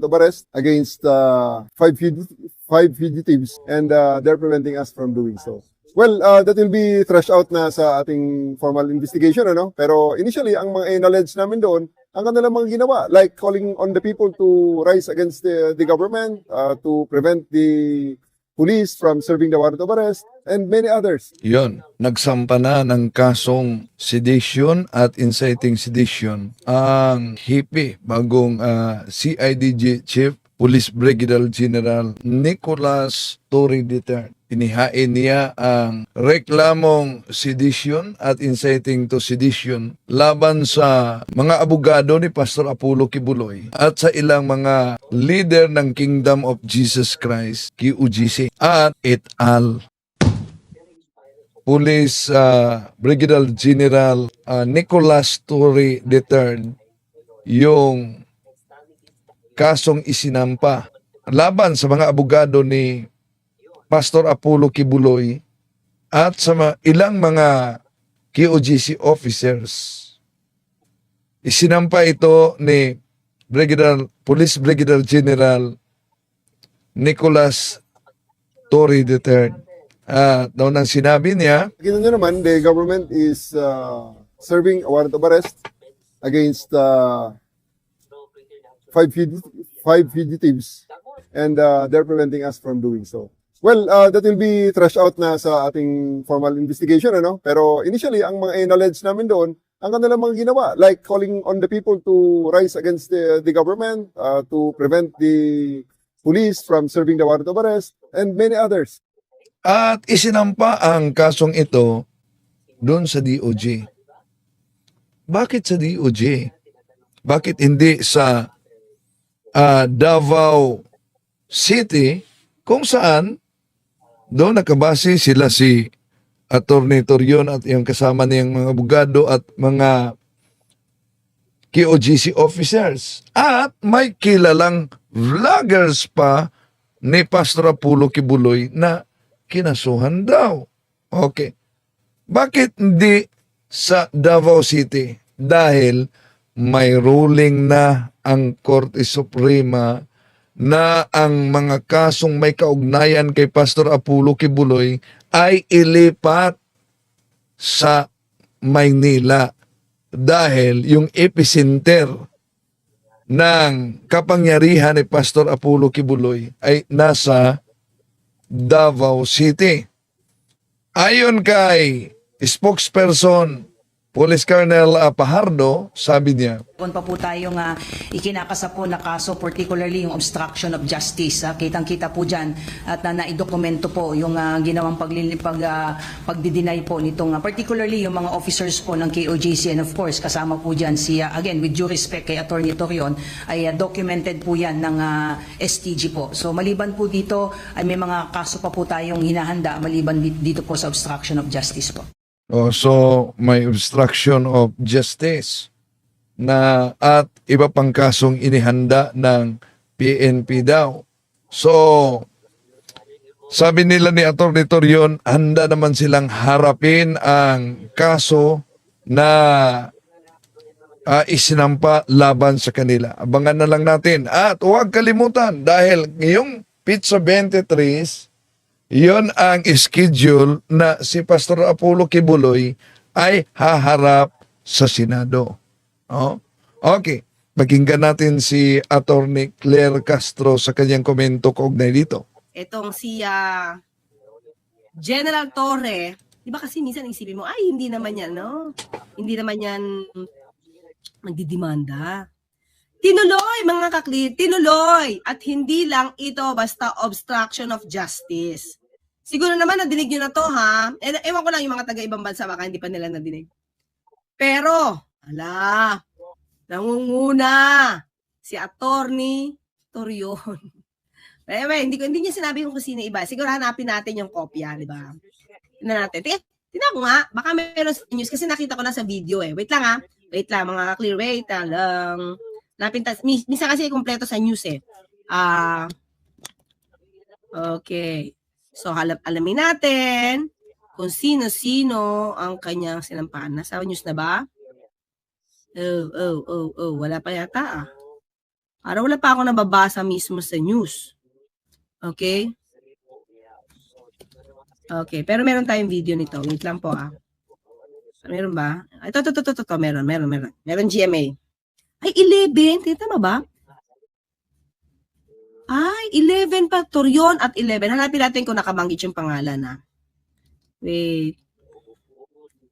of arrest against uh, five, fugit- five fugitives and uh, they're preventing us from doing so. Well, uh, that will be threshed out na sa ating formal investigation, ano? Pero initially, ang mga knowledge namin doon, ang kanilang mga ginawa, like calling on the people to rise against the, the government, uh, to prevent the police from serving the warrant of arrest, and many others. Yon, nagsampa na ng kasong sedition at inciting sedition ang hipi bagong ah, CIDG Chief Police Brigadier General Nicholas Torre Duterte. Inihain niya ang reklamong sedition at inciting to sedition laban sa mga abogado ni Pastor Apollo Kibuloy at sa ilang mga leader ng Kingdom of Jesus Christ, QUGC, at et al. Police uh, Brigadier General uh, Nicholas Torre III yung kasong isinampa laban sa mga abogado ni Pastor Apollo Kibuloy at sa mga, ilang mga QOGC officers. Isinampa ito ni Brigadier, Police Brigadier General Nicholas Torre III. At noon ang sinabi niya, Kita nyo naman, the government is uh, serving a warrant of arrest against uh, five, five fugitives and uh, they're preventing us from doing so. Well, uh, that will be threshed out na sa ating formal investigation, ano? Pero initially, ang mga knowledge namin doon, ang kanilang mga ginawa, like calling on the people to rise against the, the government, uh, to prevent the police from serving the warrant of arrest, and many others. At isinampa ang kasong ito doon sa DOJ. Bakit sa DOJ? Bakit hindi sa ah, Davao City kung saan doon nakabase sila si Attorney Torion at yung kasama niyang mga abogado at mga QOGC officers. At may kilalang vloggers pa ni Pastor Apollo Kibuloy na kinasuhan daw. Okay. Bakit hindi sa Davao City? Dahil may ruling na ang Korte Suprema na ang mga kasong may kaugnayan kay Pastor Apollo Kibuloy ay ilipat sa Maynila dahil yung epicenter ng kapangyarihan ni Pastor Apollo Kibuloy ay nasa Davao City. Ayon kay spokesperson Police Colonel ah, Pajardo, sabi niya, Meron pa po tayong uh, ikinakasa po na kaso, particularly yung obstruction of justice. ah. Kitang-kita po dyan at na naidokumento po yung ah, ginawang paglili, pag, ah, pagdi-deny po nitong, ah, particularly yung mga officers po ng KOJC and of course kasama po dyan si, ah, again, with due respect kay Attorney Torion, ay ah, documented po yan ng ah, STG po. So maliban po dito, ay may mga kaso pa po tayong hinahanda maliban di- dito po sa obstruction of justice po. Oh, so may obstruction of justice na at iba pang kasong inihanda ng PNP daw. So, sabi nila ni Atty. Torion, handa naman silang harapin ang kaso na ah, isinampa laban sa kanila. Abangan na lang natin. At huwag kalimutan dahil ngayong Pizza 23, yon ang schedule na si Pastor Apollo Kibuloy ay haharap sa Senado. Oh? Okay. Pakinggan natin si Attorney Claire Castro sa kanyang komento kaugnay dito. Etong si ah, General Torre, di ba kasi minsan isipin mo, ay hindi naman yan, no? Hindi naman yan magdidemanda. Tinuloy, mga kakli, tinuloy. At hindi lang ito basta obstruction of justice. Siguro naman nadinig nyo na to, ha? E, ewan ko lang yung mga taga-ibang bansa, baka hindi pa nila nadinig. Pero, ala, nangunguna si Attorney Torion. Eh, well, hindi ko hindi niya sinabi kung sino iba. Siguro hanapin natin yung kopya, di ba? Tingnan natin. Tingnan, tingnan ko nga. Baka meron sa news kasi nakita ko na sa video eh. Wait lang ha. Wait lang mga clear wait lang. Napin ta- mis- minsan kasi kumpleto sa news eh. Ah Okay. So halap alamin natin kung sino-sino ang kanyang sinampahan. Nasa news na ba? Oh, oh, oh, oh. Wala pa yata ah. Para wala pa ako nababasa mismo sa news. Okay? Okay, pero meron tayong video nito. Wait lang po ah. Meron ba? Ito, ito, ito, ito, ito. Meron, meron, meron. Meron GMA. Ay, 11. Tama ba? Ay, 11 pa. Torion at 11. Hanapin natin kung nakabanggit yung pangalan na. Wait.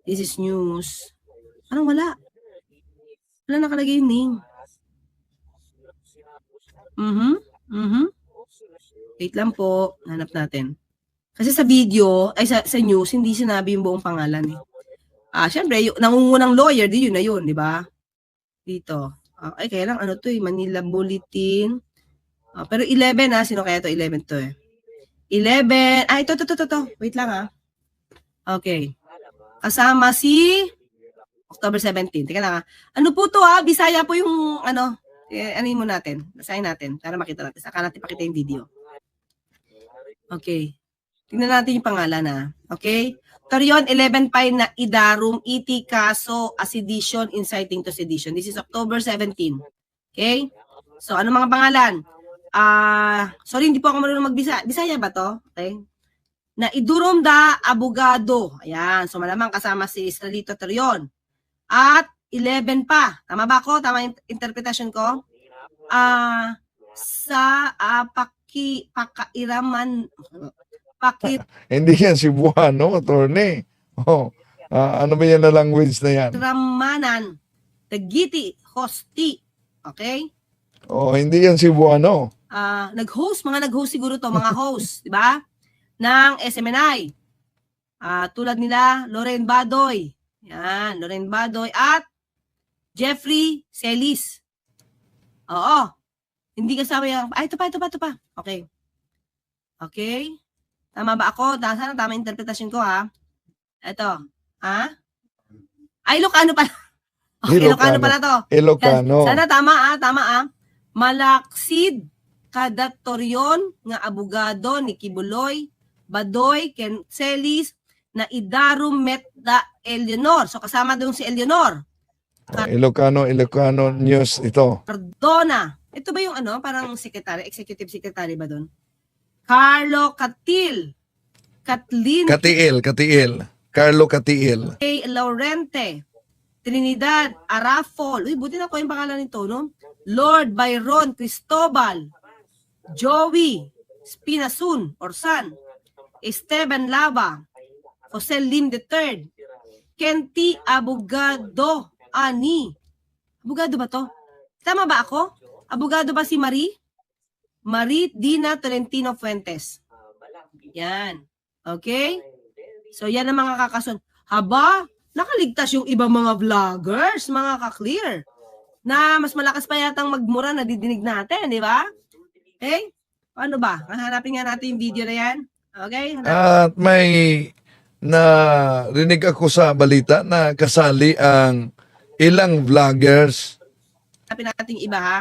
This is news. Anong wala? Wala nakalagay yung name. Mhm. Mhm. Wait lang po. Hanap natin. Kasi sa video, ay sa, sa news, hindi sinabi yung buong pangalan eh. Ah, syempre, yung nangungunang lawyer, di yun na yun, di ba? Dito. Ah, ay, kaya lang, ano to eh, Manila Bulletin. Ah, pero 11 ah, sino kaya to? 11 to eh. 11, ah, ito, ito, ito, ito. Wait lang ah. Okay. Kasama si October 17. Teka lang ah. Ano po to ah? Bisaya po yung ano, eh, ano mo natin? Basahin natin para makita natin. Saka natin pakita yung video. Okay. Tingnan natin yung pangalan na. Okay? Torion 11 pa na Idarum ET kaso a sedition inciting to sedition. This is October 17. Okay? So ano mga pangalan? Ah, sorry hindi po ako marunong magbisa. Bisaya ba to? Okay? Na Idurom da Abogado. Ayan, so malamang kasama si Israelito Torion. At 11 pa. Tama ba ako? Tama yung interpretation ko? Ah, sa ah, paki pakairaman pakit Hindi yan Cebuano, attorney. Oh, ah, ano ba yan na language na yan? Ramanan, Tagiti, Hosti. Okay? Oh, hindi yan Cebuano. Ah, nag-host, mga nag-host siguro to, mga host, di ba? Ng SMNI. Ah, tulad nila, Loren Badoy. Yan, Loren Badoy at Jeffrey Celis. Oo. Hindi kasama yung, ay, ito pa, ito pa, ito pa. Okay. Okay. Tama ba ako? Sana tama interpretasyon ko, ha? Ito. Ha? Ay, Ilocano pala. Okay, Ilocano Ilocano. pala to. Ilocano. Sana tama ah, tama ah. Malaksid kadatoryon nga abogado ni Kibuloy, Badoy, Kencelis, na Idarum Metda Eleanor. So kasama doon si Eleanor. Oh, Ilocano, Ilocano News ito. Cardona. Ito ba yung ano, parang secretary, executive secretary ba doon? Carlo Catil. Kathleen Katiil, Katiil. Carlo Katiil. K. Laurente, Trinidad Arafol, uy, buti na ko yung pangalan nito, no? Lord Byron Cristobal, Joey Spinasun, or San, Esteban Lava, Jose Lim III, Kenti Abogado Ani. Abogado ba to? Tama ba ako? Abogado ba si Marie? Marie Dina Tolentino Fuentes. Yan. Okay? So yan ang mga kakason. Haba, nakaligtas yung ibang mga vloggers, mga ka-clear. Na mas malakas pa yatang magmura na didinig natin, di ba? Okay? Paano ba? Hanapin nga natin yung video na yan. Okay? Hanapin At may na rinig ako sa balita na kasali ang ilang vloggers. natin yung iba ha.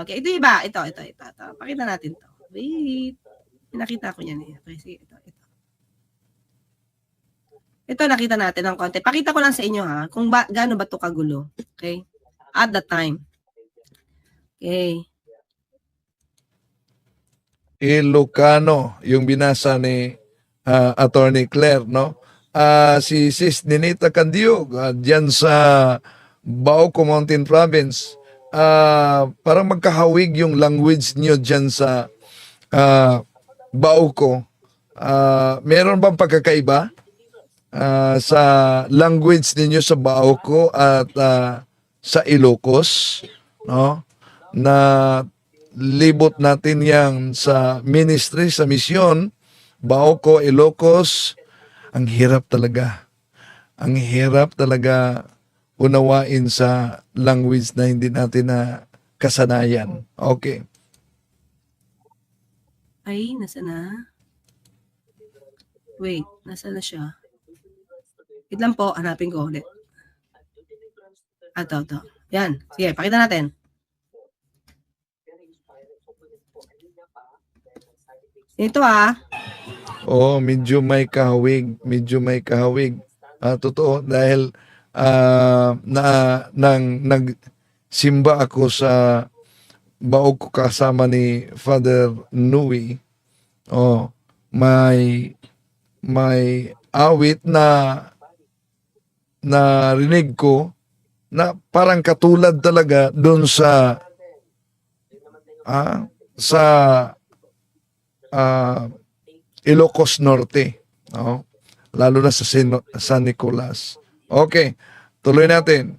Okay, ito iba. Ito, ito, ito. ito. Pakita natin to. Wait. Nakita ko yan eh. Okay, sige, ito, ito. Ito nakita natin ng konti. Pakita ko lang sa inyo ha, kung ba, gaano ba to kagulo. Okay? At the time. Okay. Ilocano, yung binasa ni ah, Attorney Claire, no? Ah, si Sis Ninita Candiog, ah, dyan sa Bauco Mountain Province, ah, parang magkahawig yung language niyo dyan sa ah, Bauco. Ah, meron bang pagkakaiba ah, sa language ninyo sa Bauco at ah, sa Ilocos, no? Na libot natin yang sa ministry, sa misyon, Bauco, Ilocos, ang hirap talaga. Ang hirap talaga unawain sa language na hindi natin na kasanayan. Okay. Ay, nasa na? Wait, nasa na siya? Wait lang po, hanapin ko ulit. Ato, ito. Yan. Sige, pakita natin. Ito ah. Oo, medyo may kahawig, medyo may kahawig. Ah, totoo dahil ah, na nang nagsimba ako sa baog ko kasama ni Father Nui. Oh, may may awit na narinig ko na parang katulad talaga doon sa ah, sa ah, Ilocos Norte. No? Lalo na sa Sino- San Nicolas. Okay, tuloy natin.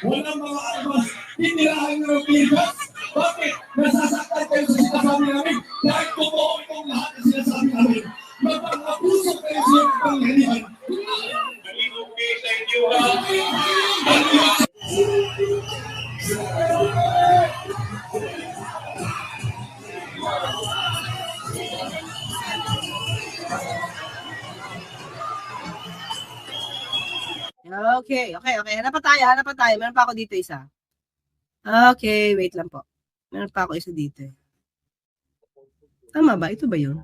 Walang mga armas, tinirahan ng Pilipinas. Tayo. Meron pa ako dito isa. Okay, wait lang po. Meron pa ako isa dito. eh. Tama ba? Ito ba yun?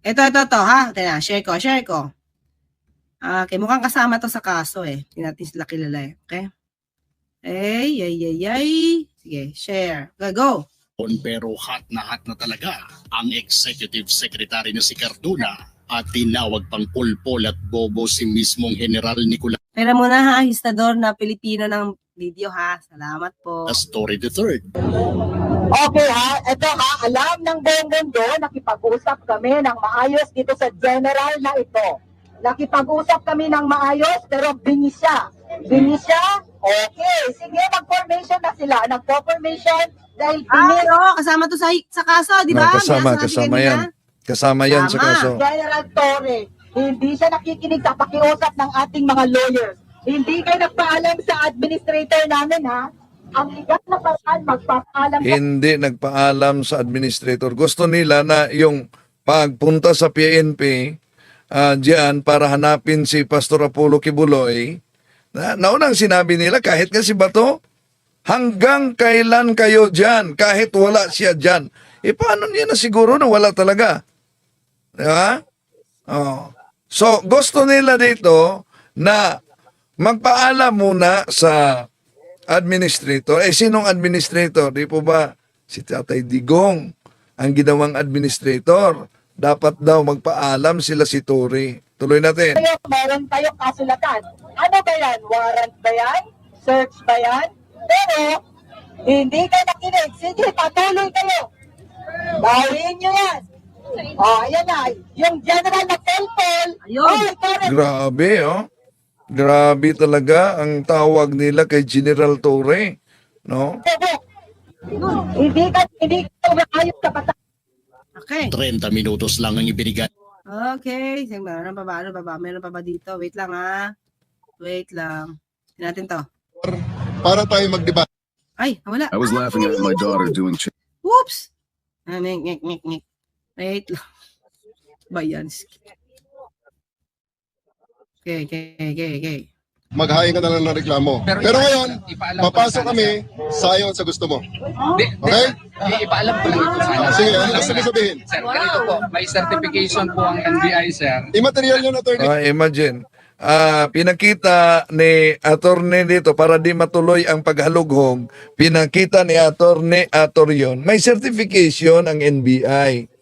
Ito, ito, ito, ha? Tina, share ko, share ko. Okay, mukhang kasama to sa kaso eh. Hindi natin sila kilala eh. Okay? Ay, ay, ay, ay. Sige, share. Go, go. pero hot na hot na talaga ang Executive Secretary na si Cardona at tinawag pang pulpol at bobo si mismong General Nicolas Pera muna ha, histador na Pilipino ng video ha. Salamat po. Story III. Okay ha, ito ha, alam ng buong mundo, nakipag-usap kami ng maayos dito sa general na ito. Nakipag-usap kami ng maayos, pero binisya. Binisya? Okay, sige, mag-formation na sila. Nagpo-formation dahil Ah, binis. oo, kasama to sa, sa kaso, di ba? No, kasama, kasama kanina. yan. Kasama yan sa kaso. General Torre, hindi siya nakikinig sa pakiusap ng ating mga lawyers. Hindi kayo nagpaalam sa administrator namin ha. Ang legal na paraan, magpapaalam ka Hindi nagpaalam sa administrator. Gusto nila na yung pagpunta sa PNP ah, diyan para hanapin si Pastor Apollo Kibuloy. Na, naunang sinabi nila kahit nga si Bato, hanggang kailan kayo diyan kahit wala siya diyan. E paano niya na siguro na wala talaga? Di ba? Oh. So, gusto nila dito na magpaalam muna sa administrator. Eh, sinong administrator? Di po ba si Tatay Digong ang ginawang administrator? Dapat daw magpaalam sila si Tori. Tuloy natin. kayo, meron kayong kasulatan. Ano ba yan? Warrant ba yan? Search ba yan? Pero, hindi kayo nakinig. Sige, patuloy kayo. Gawin nyo yan. Oh, ayan na. Yung general na Telpol. Ayun. Oh, Torres, Grabe, oh. Grabe talaga ang tawag nila kay General Torre. No? Hindi ka, hindi ka umayos sa batas. Okay. 30 minutos lang ang ibinigay Okay. Sige, meron pa ba? Ano pa ba? Meron pa ba dito? Wait lang ha. Wait lang. Tingnan natin to. Para tayo magdebate. Ay, wala. I was laughing at my daughter doing ch- Whoops! Ah, ngik, ngik, ngik, ngik. Wait lang. Ba yan? Okay, okay, okay, okay. Maghain ka na lang ng reklamo. Pero, ngayon, papasok kami sa ayon sa gusto mo. Okay? Ipaalam ko lang ito sana. Ah, sige, ano gusto mo sabihin? Sir, ganito po, may certification po ang NBI, sir. Immaterial yun, attorney. Ah, imagine. Ah, pinakita ni attorney dito para di matuloy ang paghalughog. Pinakita ni attorney Atorion. May certification ang NBI.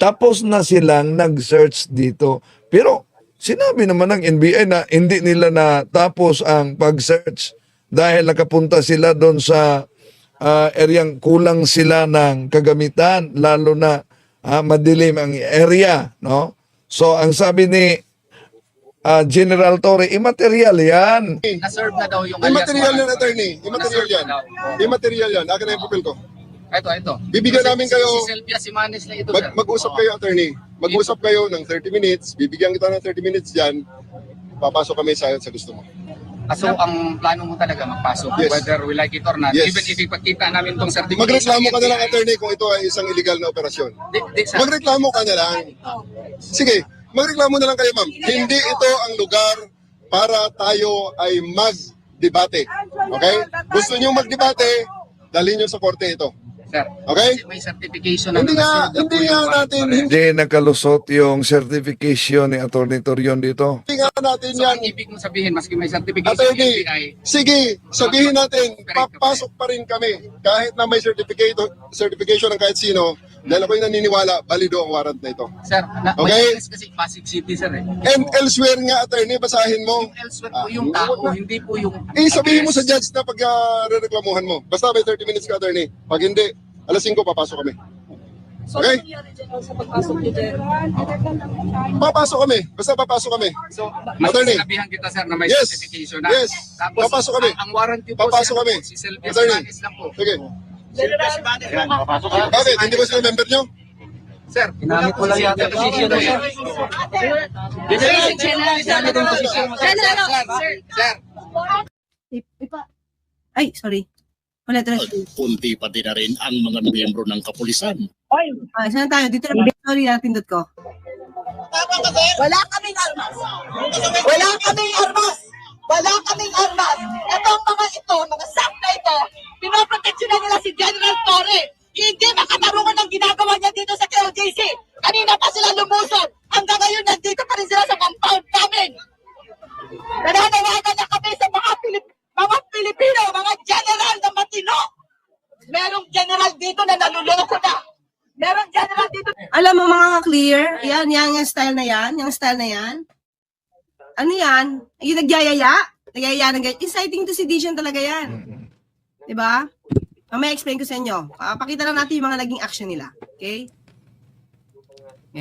Tapos na silang nag-search dito. Pero sinabi naman ng NBI na hindi nila na tapos ang pag-search dahil nakapunta sila doon sa ah, areang kulang sila ng kagamitan lalo na ah, madilim ang area, no? So ang sabi ni ah, General Torre, immaterial 'yan. Na-serve na daw yung alias Immaterial yan, attorney. Immaterial yan. Immaterial yan. Akin na yung papel ko. Ito, ito. Bibigyan Si- namin si- kayo- Si Sylvia Simanes na ito. Mag, mag-usap kayo, attorney. Mag-usap kayo ng 30 minutes. Bibigyan kita ng 30 minutes dyan. Papasok kami sa sa gusto mo. Ah, So, ang plano mo talaga magpasok, Yes. whether we like it or not. Yes. Even if ipagkita namin tong certification. Magreklamo ka na lang, attorney, kung ito ay isang illegal na operasyon. Di, di, sir. Magreklamo ka na lang. Sige, magreklamo na lang kayo, ma'am. Hindi ito ang lugar para tayo ay mag-debate. Okay? Gusto niyo mag-debate, dalhin niyo sa korte ito. Sir, Okay? kasi may certification na Hindi nga, hindi nga natin. Hindi nakalusot yung certification ni Atty. Torion dito. hindi nga natin So, yan. ang ibig mo sabihin, maski may certification Attorney, ng sige, sabihin natin, papasok pa rin kami. Kahit na may certificate, certification ng kahit sino, dahil ako'y naniniwala, balido ang warrant na ito. sir, na, Okay. may kasi Pasig City, sir eh. And elsewhere nga, attorney, basahin mo. Yung elsewhere po yung tao, hindi po yung Eh, sabihin mo sa judge na pag uh, reklamuhan mo. Basta may 30 minutes ka, attorney. Pag hindi, alas 5 papasok kami. Okay? Papasok kami. Basta papasok kami. So, Attorney. sinabihan kita, sir, na may Yes. certification na. Yes. Tapos, Papasok kami. Ang, ang warranty po, Papasok si, ano kami. po, si Sylvia Attorney. Lang po. Sige. Yan. Bakit? Hindi ba sila member nyo? Sir, ginamit ko lang yata position na yan. Ginamit yung position mo, sir. Sir, Sir, sir, sir. Ipa. Ay, sorry. Ulit, ulit. At kunti pa din na rin ang mga miyembro ng kapulisan. Ah, saan tayo? Dito na. Sorry, napindot ko. Wala kaming armas. Wala kaming armas. Wala kaming armas. Itong mga ito, mga SAP na ito, pinoproteksyonan nila si General Torre. Hindi makatarungan ng ginagawa niya dito sa KLJC. Kanina pa sila lumusod. Hanggang ngayon, nandito pa rin sila sa compound namin. Nananawagan na kami sa mga, Pilip- mga Pilipino, mga general na matino. Merong general dito na naluloko na. Merong general dito Alam mo mga ka-clear, yan, yan, yung style na yan, yung style na yan. Ano yan? Yung nagyayaya? Nagyayaya ng ganyan. Inciting to sedition talaga yan. Diba? Mamaya explain ko sa inyo. Ah, pakita lang natin yung mga naging action nila. Okay?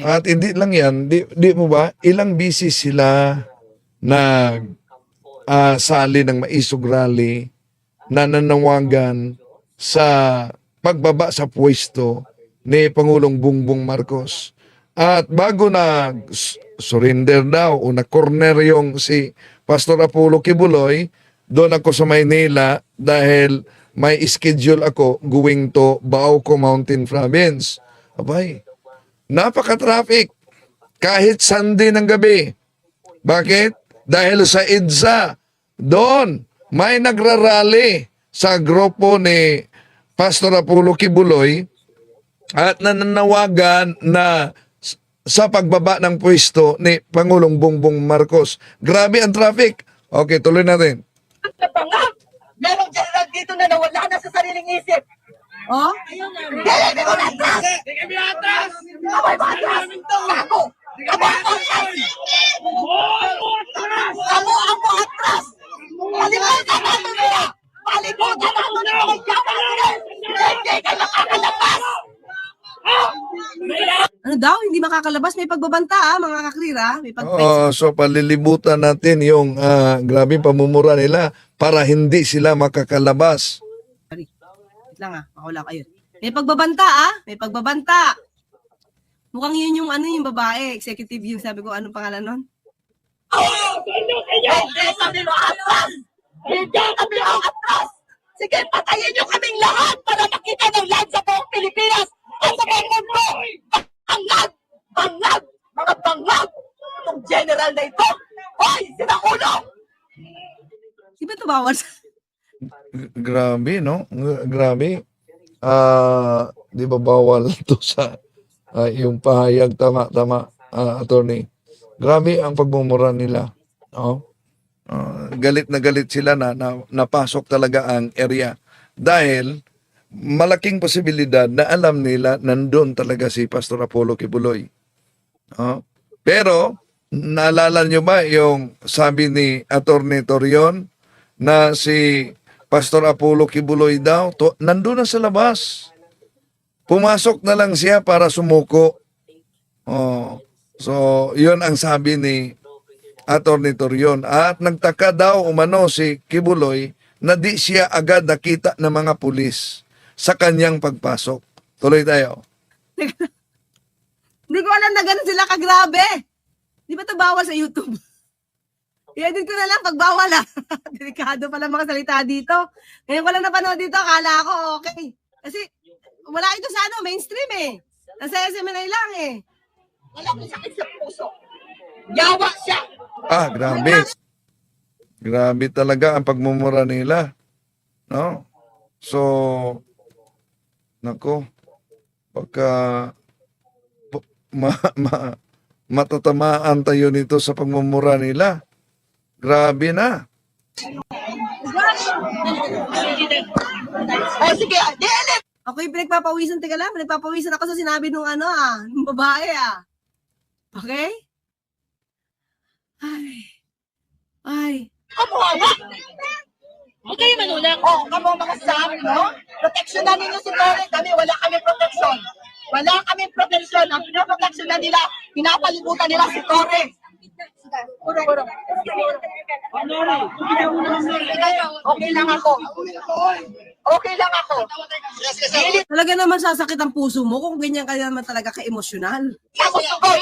At hindi lang yan, di, di mo ba, ilang busy sila na ah, sali ng maisog rally na nanawagan sa pagbaba sa pwesto ni Pangulong Bongbong Marcos. At bago na surrender daw o na corner yung si Pastor Apollo Kibuloy, doon ako sa Maynila dahil may schedule ako going to Bauco Mountain Province. Abay, napaka-traffic. Kahit Sunday ng gabi. Bakit? Dahil sa EDSA, doon, may nagrarally sa grupo ni Pastor Apollo Kibuloy at nananawagan na sa pagbaba ng pwesto ni Pangulong Bongbong Marcos. Grabe ang traffic. Okay, tuloy natin. na bangag. Merong general dito na nawala na sa sariling isip. Oh? Hindi ko natras! Hindi mo natras! Kamay mo atras! Ako! Kamo ako atras! Kamo ako atras! Palimutan natin nila! Palimutan natin nila! Magkakaroon! Hindi ka nakakalabas! Ano daw? Hindi makakalabas. May pagbabanta ah, mga ka-clear ah. May pag Oo, so palilibutan natin yung ah, grabe pamumura nila para hindi sila makakalabas. Wait lang ah, makawala kayo. May pagbabanta ah, may pagbabanta. Mukhang yun yung ano yung babae, executive yung sabi ko, anong pangalan nun? Hindi kami atras! Hindi kami atras! Sige, patayin niyo kaming lahat para makita ng lahat sa buong Pilipinas at sa buong mundo! Bangag! Bangag! Mga bangag! Itong general na ito! Hoy! Sinakulong! Di ba sa... G- Grabe, no? Grabe. Ah, di ba bawal to sa ah, yung pahayag tama tama ah, attorney. Grabe ang pagmumura nila. No? Ah, galit na galit sila na, na napasok talaga ang area dahil malaking posibilidad na alam nila nandun talaga si Pastor Apollo Kibuloy. No? Pero naalala nyo ba yung sabi ni Attorney Torion na si Pastor Apollo Kibuloy daw, to, nandun na sa labas. Pumasok na lang siya para sumuko. Oh. So, yun ang sabi ni Attorney Torion. At nagtaka daw umano si Kibuloy na di siya agad nakita ng mga pulis sa kanyang pagpasok. Tuloy tayo. Hindi ko alam na ganun sila kagrabe. Di ba ito bawal sa YouTube? I-edit ko na lang pag bawal ah. Delikado pala mga salita dito. Ngayon ko lang napanood dito, akala ko okay. Kasi wala ito sa ano, mainstream eh. Nasa SMNI lang eh. Walang sakit sa puso. Yawa siya! Ah, grabe. Grabe talaga ang pagmumura nila. No? So, Nako, pagka pa- ma, ma, matatamaan tayo nito sa pagmumura nila. Grabe na. Oh, sige, DLF! Ako yung pinagpapawisan, teka lang, pinagpapawisan ako sa sinabi nung ano ah, nung babae ah. Okay? Ay. Ay. Kamuha Huwag kayo manulang. Oo, oh, kamo mga staff, no? Proteksyonan ninyo si Tore. Kami, wala kami proteksyon. Wala kami proteksyon. Ang pinoproteksyonan nila, pinapalibutan nila si. Puro, puro. Okay lang ako. Okay lang ako. Talaga naman sasakit ang puso mo kung ganyan ka naman talaga ka-emosyonal. ako sugod.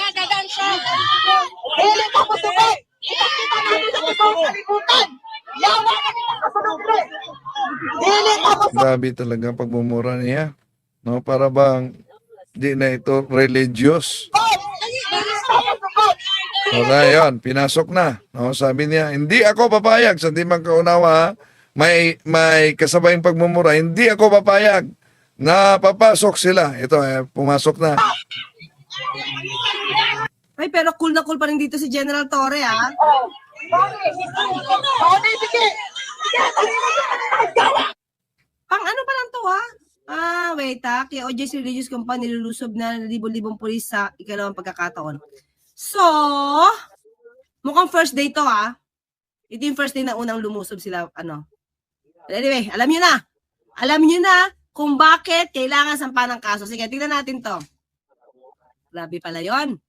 Dili ako sugod. Kita-kita namin sa ibang Grabe talaga pagmumura niya. No, para bang di na ito religious. So, na yun, pinasok na. No, sabi niya, hindi ako papayag sa di man kaunawa, may, may kasabayang pagmumura, hindi ako papayag na papasok sila. Ito, eh, pumasok na. Ay, pero cool na cool pa rin dito si General Torre ah. Oh. Pang ano pa lang to ha? Ah, wait ha. Kaya OJ's Religious Company nilulusob na libo-libong pulis sa ikalawang pagkakataon. So, mukhang first day to ha. Ito yung first day na unang lumusob sila, ano. Anyway, alam nyo na. Alam nyo na kung bakit kailangan sampa ng kaso. Sige, tingnan natin to. Grabe pala yon.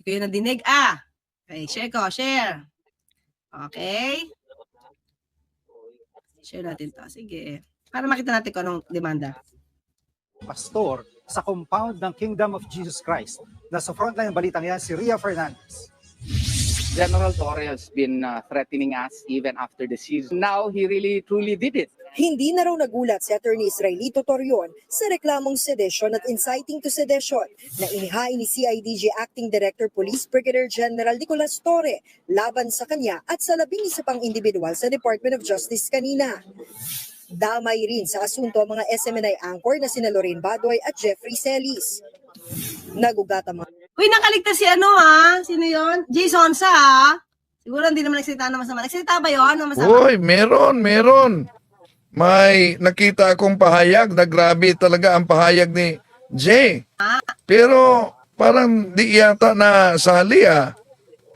Hindi ko yun nadinig. Ah, okay, share ko, share. Okay. Share natin to. Sige. Para makita natin kung anong demanda. pastor sa compound ng Kingdom of Jesus Christ. Nasa frontline ng balitang yan si Ria Fernandez. General Torre has been uh, threatening us even after the season. Now, he really truly did it. Hindi na raw nagulat si Attorney Israelito Torion sa reklamong sedition at inciting to sedition na inihain ni CIDG Acting Director Police Brigadier General Nicolas Torre laban sa kanya at sa labing isa pang individual sa Department of Justice kanina. Damay rin sa asunto ang mga SMNI anchor na sina Lorraine Badoy at Jeffrey Celis. Nagugat ang mga Uy, nakaligtas si ano ha? Sino yon? Jason sa ha? Siguro hindi naman nagsalita na masama. Nagsalita ba yon? Na masama? Uy, meron, meron. May nakita akong pahayag na grabe talaga ang pahayag ni Jay. Pero parang di yata na sali ah.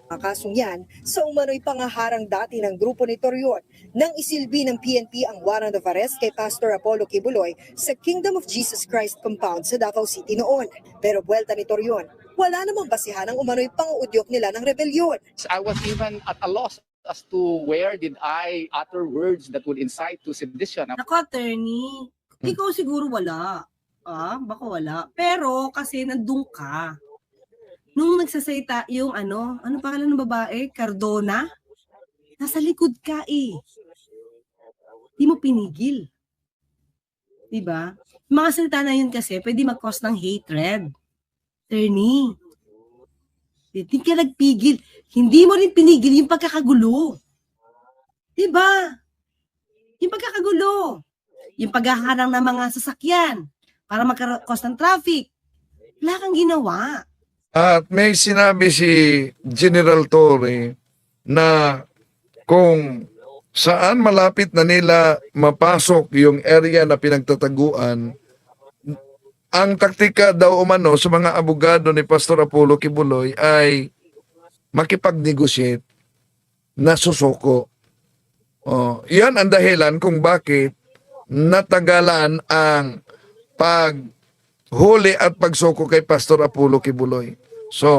mga kasong yan sa umano'y pangaharang dati ng grupo ni Torion nang isilbi ng PNP ang warrant of arrest kay Pastor Apollo Kibuloy sa Kingdom of Jesus Christ compound sa Davao City noon. Pero buwelta ni Torion, wala namang basihan ang umano'y panguudyok nila ng rebelyon. I was even at a loss as to where did I utter words that would incite to sedition. Naku, attorney. Ikaw siguro wala. Ah, baka wala. Pero kasi nandun ka. Nung nagsasalita yung ano, ano pangalan ng babae? Cardona? Nasa likod ka eh. Di mo pinigil. Diba? Mga salita na yun kasi, pwede mag-cause ng hatred. Attorney. Hindi ka nagpigil. Hindi mo rin pinigil yung pagkakagulo. Diba? Yung pagkakagulo. Yung paghaharang ng mga sasakyan para magka-cause ng traffic. Wala kang ginawa. At may sinabi si General Torre na kung saan malapit na nila mapasok yung area na pinagtataguan, ang taktika daw umano sa mga abogado ni Pastor Apollo Kibuloy ay makipag-negotiate na susuko. Oh, yan ang dahilan kung bakit natagalan ang paghuli at pagsuko kay Pastor Apollo Kibuloy. So,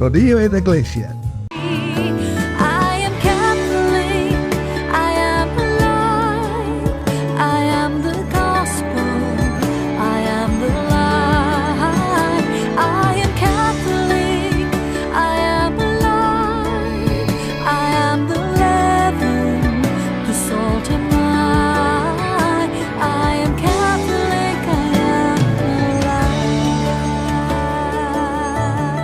Los de iglesia.